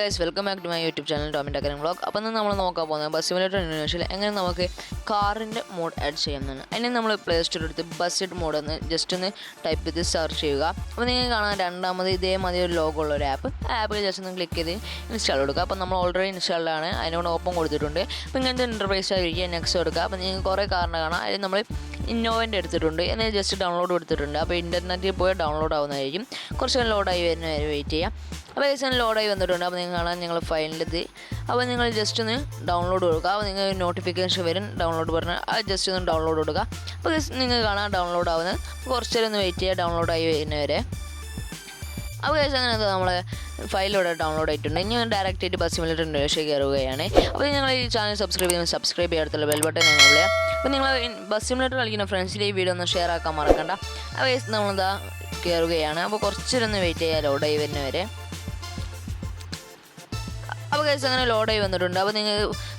Guys welcome back to my YouTube channel ടോമിന്റെ കാര്യം vlog അപ്പോൾ ഇന്ന് നമ്മൾ നോക്കാൻ പോകുന്നത് ബസ് സിമുലേറ്റർ ഇൻഡോനേഷ്യയിൽ എങ്ങനെ നമുക്ക് കാറിന്റെ മോഡ് ആഡ് ചെയ്യാമെന്നാണ്. അതിന് നമ്മൾ പ്ലേ സ്റ്റോർ എടുത്ത് ബസ്സഡ് മോഡ് എന്ന് ജസ്റ്റ് ഒന്ന് ടൈപ്പ് ചെയ്ത് സെർച്ച് ചെയ്യുക. അപ്പോൾ നിങ്ങൾക്ക് കാണാൻ രണ്ടാമത് ഇതേമാതിരി ഒരു ലോഗോ ഉള്ള ഒരു ആപ്പ് ആ ആപ്പിൽ ജസ്റ്റ് ഒന്ന് ക്ലിക്ക് ചെയ്ത് ഇൻസ്റ്റാൾ കൊടുക്കുക. അപ്പോൾ നമ്മൾ ഓൾറെഡി ഇൻസ്റ്റാൾഡാണ് അതിനോട് ഓപ്പൺ കൊടുത്തിട്ടുണ്ട്. അപ്പോൾ ഇങ്ങനത്തെ ഇന്റർഫേസ് ആയിരിക്കും നെക്സ്റ്റ് കൊടുക്കുക. അപ്പോൾ നിങ്ങൾക്ക് കുറേ കാരണം കാണാം. അതിൽ നമ്മൾ ഇന്നോവന്റെ എടുത്തിട്ടുണ്ട്. എന്നാൽ ജസ്റ്റ് ഡൗൺലോഡ് കൊടുത്തിട്ടുണ്ട്. അപ്പോൾ ഇന്റർനെറ്റിൽ പോയി ഡൗൺലോഡ് ആവുന്നതായിരിക്കും. കുറച്ച് ലോഡായി വരുന്ന വരെ വെയിറ്റ് ചെയ്യാം. അപ്പോൾ ഏകദേശം ലോഡായി വന്നിട്ടുണ്ട്. അപ്പോൾ നിങ്ങൾ കാണാൻ ഞങ്ങൾ ഫയലിലെത്തി അപ്പോൾ നിങ്ങൾ ജസ്റ്റ് ഒന്ന് ഡൗൺലോഡ് കൊടുക്കുക. അപ്പോൾ നിങ്ങൾ നോട്ടിഫിക്കേഷൻ വരും. ഡൗൺലോഡ് പറഞ്ഞാൽ അത് ജസ്റ്റ് ഒന്ന് ഡൗൺലോഡ് കൊടുക്കുക. അപ്പോൾ നിങ്ങൾ കാണാൻ ഡൗൺലോഡ് ആവുന്നത്. കുറച്ച് നേരം ഒന്ന് വെയിറ്റ് ചെയ്യുക ഡൗൺലോഡായി വരുന്നവരെ അപ്പോൾ കേസ് അങ്ങനെ നമ്മൾ ഫയലിലൂടെ ഡൗൺലോഡ് ആയിട്ടുണ്ട്. ഇനി ഡയറക്റ്റ് ആയിട്ട് ബസ് സിമുലേറ്റർ ഇൻഡോഷ്യ കയറുകയാണ്. അപ്പോൾ നിങ്ങൾ ഈ ചാനൽ സബ്സ്ക്രൈബ് ചെയ്യുമ്പോൾ സബ്സ്ക്രൈബ് ചെയ്യാത്തുള്ള ബെൽ ബട്ടൺ എനേബിൾ ചെയ്യുക അപ്പോൾ നിങ്ങൾ ബസ് സിമുലേറ്റർ കളിക്കുന്ന ഫ്രണ്ട്സിന്റെ ഈ വീഡിയോ ഒന്ന് ഷെയർ ആക്കാൻ മറക്കണ്ട. അപ്പോൾ കേസ് നമ്മളിതാ കയറുകയാണ്. അപ്പോൾ കുറച്ചൊരൊന്ന് വെയിറ്റ് ചെയ്യുക വരുന്ന വരെ അപ്പോൾ കേസ് അങ്ങനെ ലോഡായി വന്നിട്ടുണ്ട്. അപ്പോൾ നിങ്ങൾ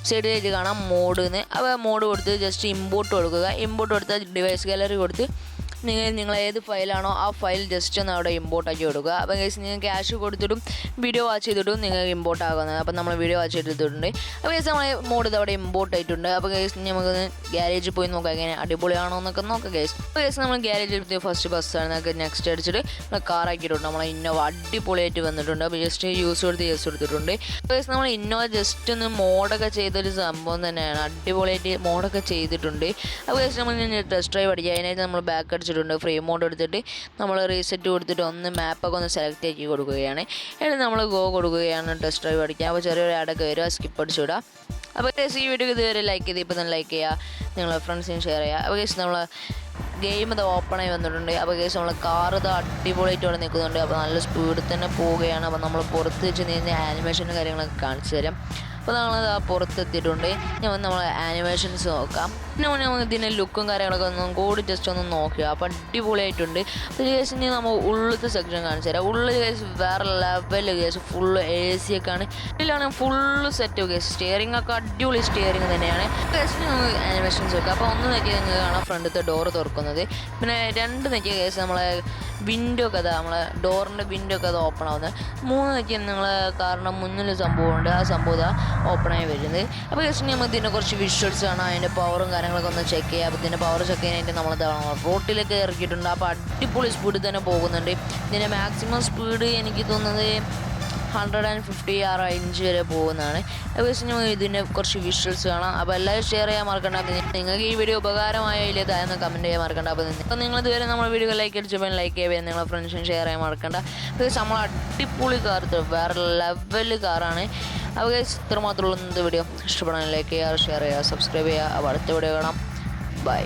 സൈഡിലേക്ക് കാണാം മോഡ് എന്ന് അപ്പോൾ മോഡ് കൊടുത്ത് ജസ്റ്റ് ഇമ്പോർട്ട് കൊടുക്കുക. ഇമ്പോർട്ട് കൊടുത്ത് ഡിവൈസ് ഗാലറി കൊടുത്ത് നിങ്ങൾ നിങ്ങൾ ഏത് ഫയലാണോ ആ ഫയൽ ജസ്റ്റ് ഒന്ന് അവിടെ ഇമ്പോർട്ട് ആക്കി കൊടുക്കുക. അപ്പോൾ ഗൈസ് നിങ്ങൾ ക്യാഷ് കൊടുത്തിട്ടും വീഡിയോ വാച്ച് ചെയ്തിട്ടും നിങ്ങൾക്ക് ഇമ്പോർട്ട് ആകുന്നത് അപ്പോൾ നമ്മൾ വീഡിയോ വാച്ച് ചെയ്തിട്ടുണ്ട്. അപ്പോൾ ഗൈസ് നമ്മൾ മോഡ് അവിടെ ഇമ്പോർട്ട് ആയിട്ടുണ്ട്. അപ്പോൾ കേസ് നമുക്ക് ഗ്യാരേജിൽ പോയി നോക്കാം. എങ്ങനെ അടിപൊളിയാണോ എന്നൊക്കെ നോക്കാം കേസ് അപ്പോൾ കേസ് നമ്മൾ ഗ്യാരേജിൽ ഫസ്റ്റ് ബസ്സാണ് നമുക്ക് നെക്സ്റ്റ് അടിച്ചിട്ട് നമ്മൾ കാർ ആക്കിയിട്ടുണ്ട്. നമ്മൾ ഇന്നോവ അടിപൊളിയായിട്ട് വന്നിട്ടുണ്ട്. അപ്പോൾ ജസ്റ്റ് യൂസ് കൊടുത്ത് യൂസ് കൊടുത്തിട്ടുണ്ട്. അപ്പോൾ കേസ് നമ്മൾ ഇന്നോവ ജസ്റ്റ് ഒന്ന് മോഡൊക്കെ ചെയ്തൊരു സംഭവം തന്നെയാണ്. അടിപൊളിയായിട്ട് മോഡൊക്കെ ചെയ്തിട്ടുണ്ട്. അപ്പോൾ കേസ് നമ്മൾ ടെസ്റ്റ് ഡ്രൈവ് അടിക്കുക. അതിനായിട്ട് നമ്മൾ ബാക്ക് അടിച്ചിട്ടുണ്ട് ഫ്രീ മോഡ് എടുത്തിട്ട് നമ്മൾ റീസെറ്റ് കൊടുത്തിട്ട് ഒന്ന് മാപ്പൊക്കെ ഒന്ന് സെലക്ട് ആക്കി കൊടുക്കുകയാണ്. എന്നിട്ട് നമ്മൾ ഗോ കൊടുക്കുകയാണ് ടെസ്റ്റ് ഡ്രൈവ് അടിക്കുക അപ്പോൾ ചെറിയൊരു അടക്ക് വരിക സ്കിപ്പ് അടിച്ചു വിടുക അപ്പോൾ കേസ് ഈ വീഡിയോ ഇതുവരെ ലൈക്ക് ചെയ്ത് ഇപ്പോൾ തന്നെ ലൈക്ക് ചെയ്യുക നിങ്ങളെ ഫ്രണ്ട്സിനും ഷെയർ ചെയ്യുക അപ്പോൾ കേസ് നമ്മൾ ഗെയിം ഇത് ആയി വന്നിട്ടുണ്ട്. അപ്പോൾ കേസ് നമ്മൾ കാർ ഇത് അടിപൊളിയായിട്ട് അവിടെ നിൽക്കുന്നുണ്ട്. അപ്പോൾ നല്ല സ്പീഡിൽ തന്നെ പോവുകയാണ്. അപ്പോൾ നമ്മൾ പുറത്ത് വെച്ച് നിന്ന് ആനിമേഷനും കാര്യങ്ങളൊക്കെ കാണിച്ചു തരാം. അപ്പോൾ നമ്മളത് ആ പുറത്തെത്തിയിട്ടുണ്ട്. ഞാൻ നമ്മൾ ആനിമേഷൻസ് നോക്കാം. പിന്നെ നമുക്ക് ഇതിന്റെ ലുക്കും കാര്യങ്ങളൊക്കെ ഒന്നും കൂടി ജസ്റ്റ് ഒന്ന് നോക്കുക അപ്പോൾ അടിപൊളിയായിട്ടുണ്ട്. അപ്പോൾ കേസ് ഇനി നമ്മൾ ഉള്ളത്തെ സെക്ഷൻ കാണിച്ചു തരാം. ഉള്ളിൽ കേസ് വേറെ level case full A C ഒക്കെ ആണ്. ഇതിലാണ് ഫുള്ള് സെറ്റ് കേസ് സ്റ്റിയറിംഗ് ഒക്കെ അടിപൊളി സ്റ്റിയറിംഗ് തന്നെയാണ്. കേസ് നമുക്ക് ആനിമേഷൻസ് വെക്കാം അപ്പോൾ ഒന്ന് നോക്കി നിങ്ങൾക്ക് കാണാം ഫ്രണ്ടിലത്തെ ഡോറ് തുറക്കുന്നത്. പിന്നെ രണ്ട് നോക്കിയ കേസ് നമ്മളെ വിൻഡോ ഒക്കെ അതാ നമ്മളെ ഡോറിന്റെ വിൻഡോ ഒക്കെ അത് ഓപ്പൺ ആവുന്നത് മൂന്ന് നോക്കിയാൽ നിങ്ങൾ കാരണം മുന്നിൽ സംഭവമുണ്ട്. ആ സംഭവം ഇതാ ഓപ്പണായി വരുന്നത്. അപ്പോൾ ജസ്റ്റ് നമുക്ക് ഇതിന്റെ കുറച്ച് വിഷ്വൽസ് കാണാം. അതിന്റെ പവറും കാര്യങ്ങളൊക്കെ ഒന്ന് ചെക്ക് ചെയ്യുക അപ്പോൾ ഇതിന്റെ പവർ ചെക്ക് ചെയ്യാനായിട്ട് നമ്മൾ റോട്ടിലൊക്കെ ഇറക്കിയിട്ടുണ്ട്. അപ്പോൾ അടിപൊളി സ്പീഡിൽ തന്നെ പോകുന്നുണ്ട്. ഇതിന്റെ മാക്സിമം സ്പീഡ് എനിക്ക് തോന്നുന്നത് ഹൺഡ്രഡ് ആൻഡ് ഫിഫ്റ്റി ആ റേഞ്ച് വരെ പോകുന്നതാണ്. നമുക്ക് ഇതിന്റെ കുറച്ച് വിഷ്വൽസ് കാണാം. അപ്പോൾ എല്ലാവരും ഷെയർ ചെയ്യാൻ മറക്കണ്ട. നിങ്ങൾക്ക് ഈ വീഡിയോ ഉപകാരമായ ഇല്ലേതായെന്ന് കമന്റ് ചെയ്യാൻ മറക്കണ്ട. അപ്പോൾ അപ്പോൾ നിങ്ങൾ ഇതുവരെ നമ്മുടെ വീഡിയോ ലൈക്ക് അടിച്ചപ്പോൾ ലൈക്ക് ചെയ്യുക. നിങ്ങളെ ഫ്രണ്ട്സിന് ഷെയർ ചെയ്യാൻ മറക്കണ്ട. അപ്പോൾ നമ്മൾ അടിപൊളി കാർ വേറെ ലെവൽ കാറാണ് അപ്പോൾ ഇത്രമാത്രമുള്ള ഇന്നത്തെ വീഡിയോ ഇഷ്ടപ്പെടാൻ ലൈക്ക് ചെയ്യുക ഷെയർ ചെയ്യുക സബ്സ്ക്രൈബ് ചെയ്യുക. അപ്പോൾ അടുത്ത വീഡിയോ കാണാം. ബൈ